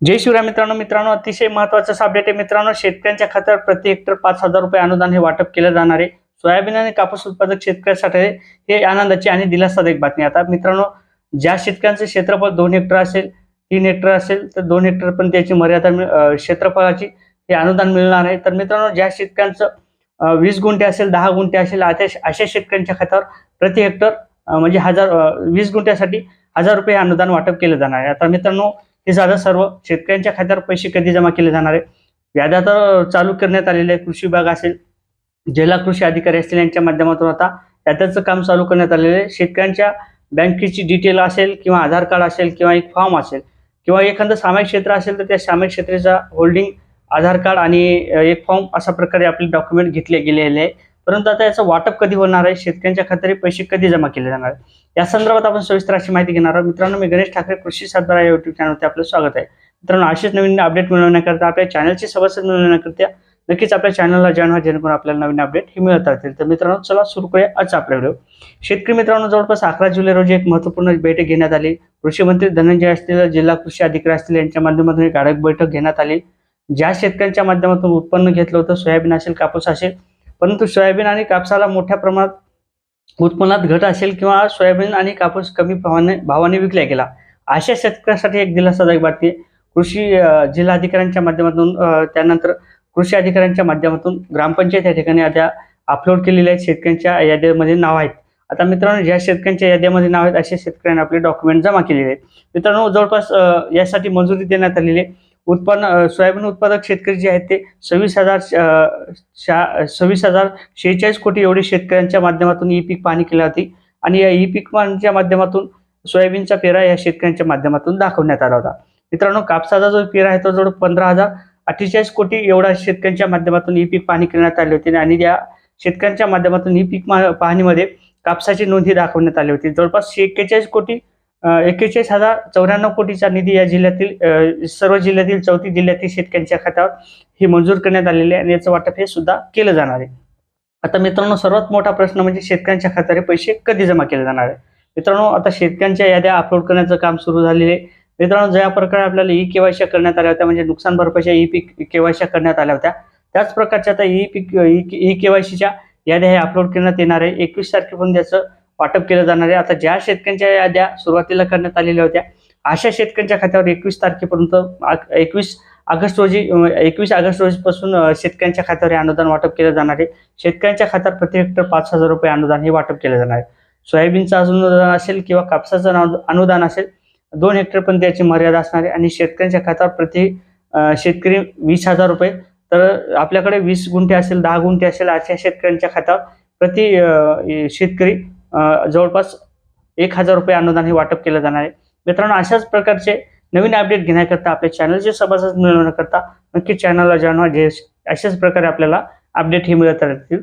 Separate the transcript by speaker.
Speaker 1: जय शिवराय मित्रांनो. मित्रांनो अतिशय महत्वाचं असं अपडेट आहे मित्रांनो. शेतकऱ्यांच्या खात्यावर प्रति हेक्टर पाच हजार रुपये अनुदान हे वाटप केलं जाणार आहे. सोयाबीन आणि कापूस उत्पादक शेतकऱ्यांसाठी हे आनंदाची आणि दिलासादायक बातमी आता मित्रांनो ज्या शेतकऱ्यांचं क्षेत्रफळ दोन हेक्टर असेल तीन हेक्टर असेल तर दोन हेक्टर पण त्याची मर्यादा क्षेत्रफळाची हे अनुदान मिळणार आहे. तर मित्रांनो ज्या शेतकऱ्यांचं वीस गुंठे असेल दहा गुंठे असेल अशा अशा शेतकऱ्यांच्या खात्यावर प्रति हेक्टर म्हणजे हजार वीस गुंठ्यासाठी हजार रुपये हे अनुदान वाटप केलं जाणार आहे. आता मित्रांनो हे झालं सर्व शेतकऱ्यांच्या खात्यावर पैसे कधी जमा केले जाणार आहे? याद्या तर चालू करण्यात आलेले आहे. कृषी विभाग असेल जिल्हा कृषी अधिकारी असतील यांच्या माध्यमातून आता याद्याचं काम चालू करण्यात आलेलं आहे. शेतकऱ्यांच्या बँकेची डिटेल असेल किंवा आधार कार्ड असेल किंवा एक फॉर्म असेल किंवा एखादं सामायिक क्षेत्र असेल तर त्या सामायिक क्षेत्राचा होल्डिंग आधार कार्ड आणि एक फॉर्म अशा प्रकारे आपले डॉक्युमेंट घेतले गेलेले आहे. परंतु आता याचं वाटप कधी होणार आहे? शेतकऱ्यांच्या खात्यावर पैसे कधी जमा केले जाणार आहे या संदर्भात आपण सविस्तर अशी माहिती घेणार आहोत. मित्रांनो मी गणेश ठाकरे कृषी सातबारा या युट्यूब चॅनलवरती आपलं स्वागत आहे. मित्रांनो असेच नवीन अपडेट मिळवण्याकरता आपल्या चॅनलची सभासद मिळवण्याकरता नक्कीच आपल्या चॅनलला जॉईन व्हा जेणेकरून आपल्याला नवीन अपडेट हे मिळत राहतील. तर मित्रांनो चला सुरू करूया आज आपला व्हिडिओ शेतकरी मित्रांनो जवळपास अकरा जुलै रोजी एक महत्त्वपूर्ण बैठक घेण्यात आली. कृषी मंत्री धनंजय असतील जिल्हा कृषी अधिकारी असतील यांच्या माध्यमातून एक आढावा बैठक घेण्यात आली. ज्या शेतकऱ्यांच्या माध्यमातून उत्पन्न घेतलं होतं सोयाबीन असेल कापूस असेल परंतु सोयाबीन आणि कापसाला मोठ्या प्रमाणात उत्पन्नात घट असेल किंवा सोयाबीन आणि कापूस कमी भावाने भावाने विकला गेला. अशा शेतकऱ्यासाठी एक दिलासादायक बातमी कृषी जिल्हाधिकाऱ्यांच्या माध्यमातून त्यानंतर कृषी अधिकाऱ्यांच्या माध्यमातून ग्रामपंचायत या ठिकाणी आता अपलोड केलेल्या आहेत. शेतकऱ्यांच्या यादीमध्ये नाव आहेत. आता मित्रांनो ज्या शेतकऱ्यांच्या याद्यामध्ये नाव आहेत अशा शेतकऱ्यांनी आपले डॉक्युमेंट जमा केलेले आहेत. मित्रांनो जवळपास यासाठी मंजुरी देण्यात आलेली आहे. उत्पन्न सोयाबीन उत्पादक शेतकरी जे आहेत ते सव्वीस हजार शा सव्वीस हजार शेहेचाळीस कोटी एवढे शेतकऱ्यांच्या माध्यमातून ई पीक पाहणी केली होती आणि या ई पीक पाहणीच्या माध्यमातून सोयाबीनचा पेरा या शेतकऱ्यांच्या माध्यमातून दाखवण्यात आला होता. मित्रांनो कापसाचा जो पेरा आहे तो जवळ पंधरा हजार अठ्ठेचाळीस कोटी एवढा शेतकऱ्यांच्या माध्यमातून ई पीक पाहणी करण्यात आली होती आणि या शेतकऱ्यांच्या माध्यमातून ई पीक मा- पाहणीमध्ये कापसाची नोंदी दाखवण्यात आली होती. जवळपास एक्केचाळीस कोटी एक्केचाळीस हजार चौऱ्याण्णव कोटीचा निधी या जिल्ह्यातील सर्व जिल्ह्यातील चौथी जिल्ह्यातील शेतकऱ्यांच्या खात्यावर हे मंजूर करण्यात आलेले आहे आणि याचं वाटप हे सुद्धा केलं जाणार आहे. आता मित्रांनो सर्वात मोठा प्रश्न म्हणजे शेतकऱ्यांच्या खात्यावर पैसे कधी जमा केले जाणार आहे? मित्रांनो आता शेतकऱ्यांच्या याद्या अपलोड करण्याचं काम सुरू झालेले आहे. मित्रांनो ज्या प्रकारे आपल्याला ई केवायसी करण्यात आल्या होत्या म्हणजे नुकसान भरपाईच्या ई पीक केवायसी करण्यात आल्या होत्या त्याच प्रकारच्या आता ई पीक ई केवायसीच्या याद्या हे अपलोड करण्यात येणार आहे. एकवीस तारखेपर्यंत त्याचं वाटप केलं जाणार आहे. आता ज्या शेतकऱ्यांच्या याद्या सुरुवातीला करण्यात आलेल्या होत्या अशा शेतकऱ्यांच्या खात्यावर एकवीस तारखेपर्यंत एकवीस ऑगस्ट रोजी एकवीस ऑगस्ट रोजीपासून शेतकऱ्यांच्या खात्यावर हे अनुदान वाटप केलं जाणार आहे. शेतकऱ्यांच्या खात्यावर प्रति हेक्टर पाच हजार रुपये अनुदान हे वाटप केलं जाणार आहे. सोयाबीनचं अनुदान असेल किंवा कापसाचं अनु- अनुदान असेल दोन हेक्टर पण त्याची मर्यादा असणार आहे. आणि शेतकऱ्यांच्या खात्यावर प्रति शेतकरी वीस हजार रुपये. तर आपल्याकडे वीस गुंठे असेल दहा गुंठे असेल अशा शेतकऱ्यांच्या खात्यावर प्रति शेतकरी जवळपास एक हजार रुपये अनुदान हे वाटप केलं जाणार आहे. मित्रांनो अशाच प्रकारचे नवीन अपडेट घेण्याकरता आपल्या चॅनलचे सभासद मिळवण्याकरता नक्की चॅनलला जाणवा जे अशाच प्रकारे आपल्याला अपडेट हे मिळत राहतील.